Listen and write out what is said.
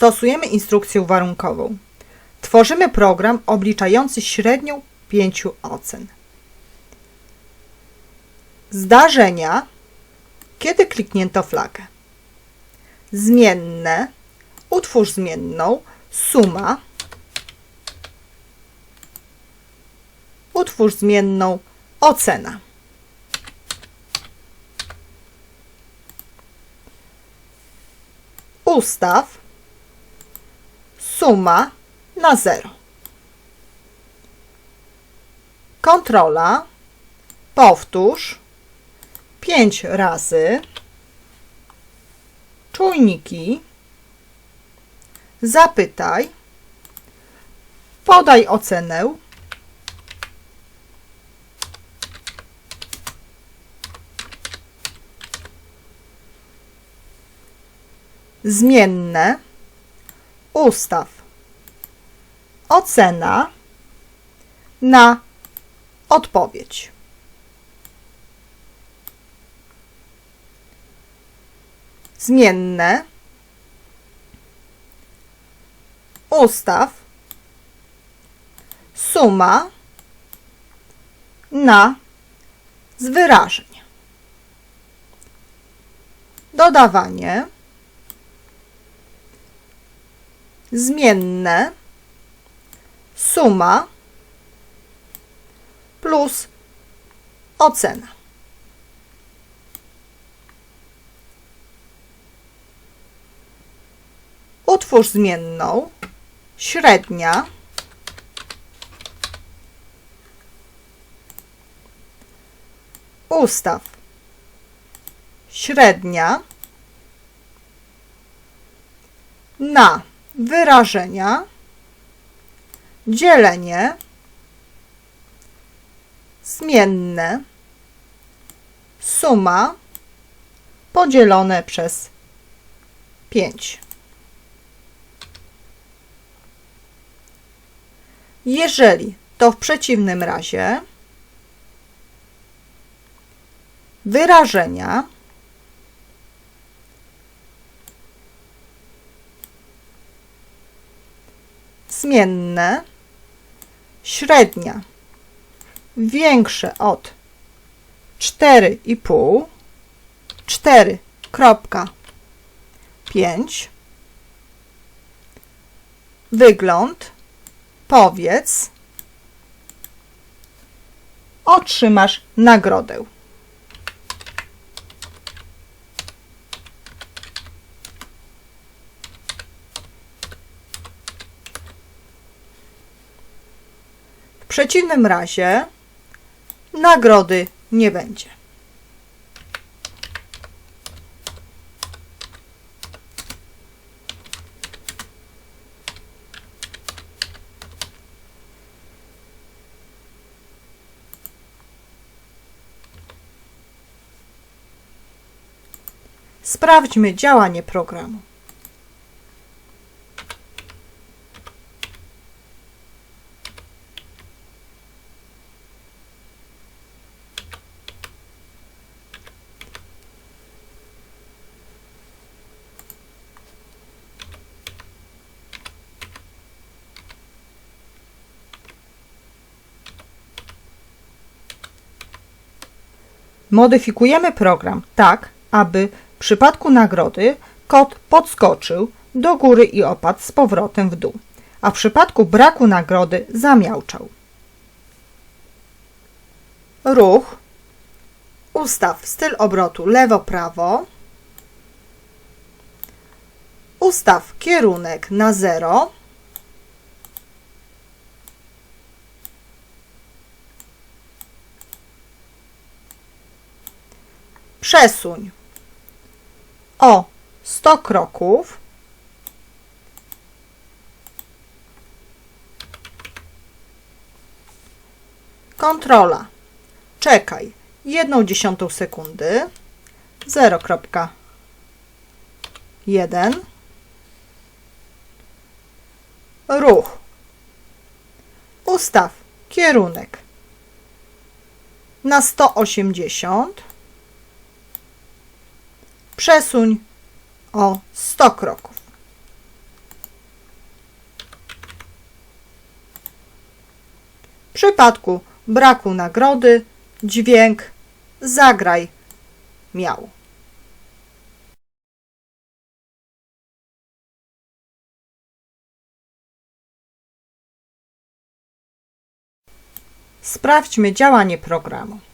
Stosujemy instrukcję warunkową. Tworzymy program obliczający średnią pięciu ocen. Zdarzenia, kiedy kliknięto flagę. Zmienne, utwórz zmienną, suma, utwórz zmienną, ocena. Ustaw suma na 0. Kontrola. Powtórz 5 razy. Czujniki. Zapytaj. Podaj ocenę. Zmienne. Ustaw. Ocena na odpowiedź. Zmienne. Ustaw. Suma na z wyrażeń. Dodawanie. Zmienne. Suma plus ocena. Utwórz zmienną, średnia, ustaw, średnia, na wyrażenia, dzielenie, zmienne, suma podzielone przez 5. Jeżeli to w przeciwnym razie wyrażenia zmienne średnia większe od 4,5 4,5 wygląd powiedz otrzymasz nagrodę przeciwnym razie nagrody nie będzie. Sprawdźmy działanie programu. Modyfikujemy program tak, aby w przypadku nagrody kod podskoczył do góry i opadł z powrotem w dół, a w przypadku braku nagrody zamiałczał. Ruch. Ustaw styl obrotu lewo-prawo. Ustaw kierunek na 0. Przesuń. O 100 kroków. Kontrola. Czekaj 1 dziesiątą sekundy. 0.1 Ruch. Ustaw kierunek. Na 180 przesuń o 100 kroków. W przypadku braku nagrody dźwięk zagraj miał. Sprawdźmy działanie programu.